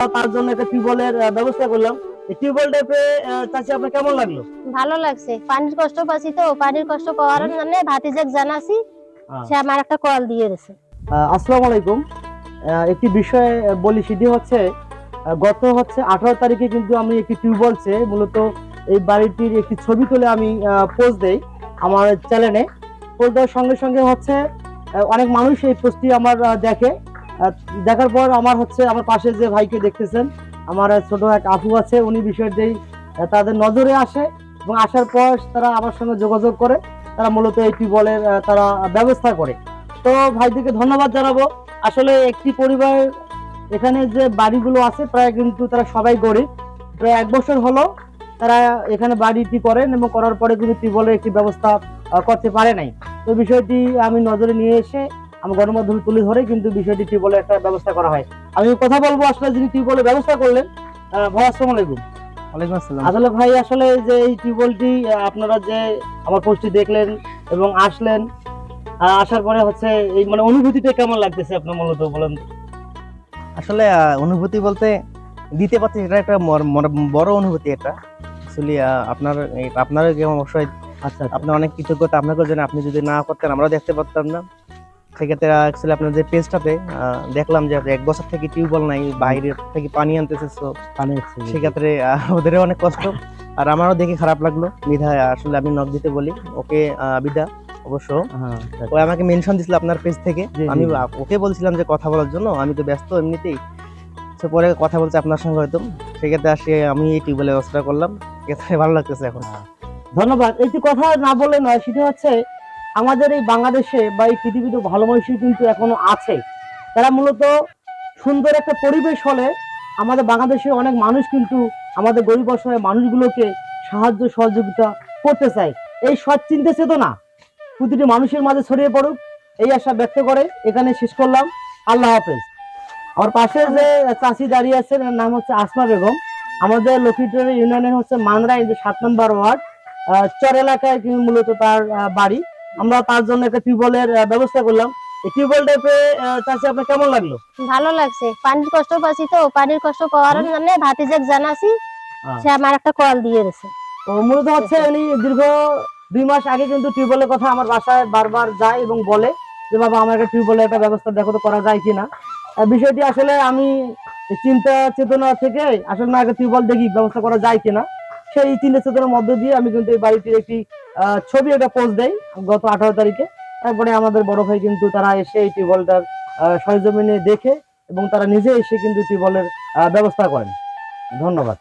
তার জন্য একটা টিউবওয়েলের ব্যবস্থা করলাম। টিউবওয়েলটা পেয়ে চাচি আপনার কেমন লাগল? ভালো লাগছে। পানির কষ্ট পাচ্ছি তো পানির কষ্ট করার জন্য ভাতিজাক জানাছি। সে আমার একটা কল দিয়ে গেছে। আসসালামু আলাইকুম। একটি বিষয়ে বলি সেটি হচ্ছে গত হচ্ছে আঠারো তারিখে কিন্তু আমি একটি টিউবওয়েল চেয়ে মূলত এই বাড়িটির একটি ছবি তুলে আমি পোস্ট দেই আমার চ্যানেলে। পোস্ট দেওয়ার সঙ্গে সঙ্গে হচ্ছে অনেক মানুষ এই পোস্টটি আমার দেখে। দেখার পর আমার হচ্ছে আমার পাশে যে ভাইকে দেখতেছেন আমার ছোট এক আপু আছে উনি বিষয়টি আহ, তাদের নজরে আসে এবং আসার পর তারা আমার সঙ্গে যোগাযোগ করে তারা মূলত এই টিউবওয়েলের তারা ব্যবস্থা করে। তো ভাইদেরকে ধন্যবাদ জানাব। আসলে একটি পরিবার এখানে যে বাড়িগুলো আছে প্রায় কিন্তু তারা সবাই গরিব। প্রায় এক বছর হলো তারা এখানে বাড়িটি করেন এবং করার পরে কিন্তু টিউবওয়েলের একটি ব্যবস্থা করতে পারে নাই। তো বিষয়টি আমি নজরে নিয়ে এসে আমি গণমাধ্যমে তুলে ধরে কিন্তু বিষয়টি টিউবওয়েলের একটা ব্যবস্থা করা হয়। আমি কথা বলব আসলে যিনি টিউবওয়েলের ব্যবস্থা করলেন ভাই আসসালামু আলাইকুম। ওয়ালাইকুম আসসালাম। আসলে ভাই আসলে যে এই টিউবওয়েলটি আপনারা যে আমার পোস্টটি দেখলেন এবং আসলেন আসার পরে হচ্ছে এই মানে অনুভূতিটা কেমন লাগতেছে আপনার মূলত বলেন আসলে অনুভূতি বলতে দিতে পারছি এটা একটা বড় অনুভূতি এটা। অ্যাকচুয়ালি আপনার এই- আপনার অবশ্যই আচ্ছা আচ্ছা। আপনার অনেক কৃতজ্ঞতা আপনাকে জন্য আপনি যদি না করতেন আমরাও দেখতে পারতাম না। সেক্ষেত্রে আপনার যে পেজটাতে দেখলাম যে এক বছর থেকে টিউবওয়েল নাই বাইরে থেকে পানি আনতেছে পানি সেক্ষেত্রে অনেক কষ্ট। আর আমারও দেখে খারাপ লাগল। আসলে আমি নক দিতে বলি। ওকে বিদা অবশ্য। হ্যাঁ, ও আমাকে মেনশন দিছিল আপনার পেজ থেকে। আমি ওকে বলছিলাম যে কথা বলার জন্য আমি তো ব্যস্ত এমনিতেই। তো পরে কথা বলছে আপনার সঙ্গে হয়তো। সেক্ষেত্রে আসে আমি এই টিউবওয়েলের ব্যবস্থা করলাম। এতে ভালো লাগতেছে এখন। ধন্যবাদ। একটি কথা না বলে নয় সেটা হচ্ছে আমাদের এই বাংলাদেশে বা এই পৃথিবীতে ভালো মানুষই কিন্তু এখনও আছে। তারা মূলত সুন্দর একটা পরিবেশ হলে আমাদের বাংলাদেশের অনেক মানুষ কিন্তু আমাদের গরিব অসহায় মানুষগুলোকে সাহায্য সহযোগিতা করতে চায়। এই সৎ চিন্তা চেতনা প্রতিটি মানুষের মাঝে ছড়িয়ে পড়ুক, এই আশা ব্যক্ত করে এখানে শেষ করলাম। আল্লাহ হাফেজ। আমার পাশে যে চাষি দাঁড়িয়ে আছেন নাম হচ্ছে আসমা বেগম। আমাদের লক্ষ্মীপুরের ইউনিয়নের হচ্ছে মানরাই যে সাত নম্বর ওয়ার্ড। চর এলাকায় মূলত তার বাড়ি। আমরা তার জন্য একটা টিউবওয়েলের ব্যবস্থা করলাম। এই টিউবওয়েলটা পেয়ে আহ, আপনার কেমন লাগল? ভালো লাগছে। পানির কষ্ট পাচ্ছি তো পানির কষ্ট করার জন্য ভাতিজাক জানাছি। সে আমার একটা কল দিয়ে গেছে তো মূলত হচ্ছে উনি দীর্ঘ দুই মাস আগে কিন্তু টিউবওয়েলের কথা আমার বাসায় বারবার যায় এবং বলে যে বাবা আমার একটা টিউবওয়েলের একটা ব্যবস্থা দেখো তো করা যায় কিনা? বিষয়টি আসলে আমি চিন্তা চেতনা থেকে আসলে না একটা টিউবওয়েল দেখি ব্যবস্থা করা যায় কিনা। সেই চিন্তা চেতনার মধ্য দিয়ে আমি কিন্তু এই বাড়িটির একটি ছবি একটা পোস্ট দেয় গত আঠারো তারিখে। তারপরে আমাদের বড় ভাই কিন্তু তারা এসে এই টিউবওয়েলটার সরজমিনে দেখে এবং তারা নিজে এসে কিন্তু টিউবওয়েলের ব্যবস্থা করেন। ধন্যবাদ।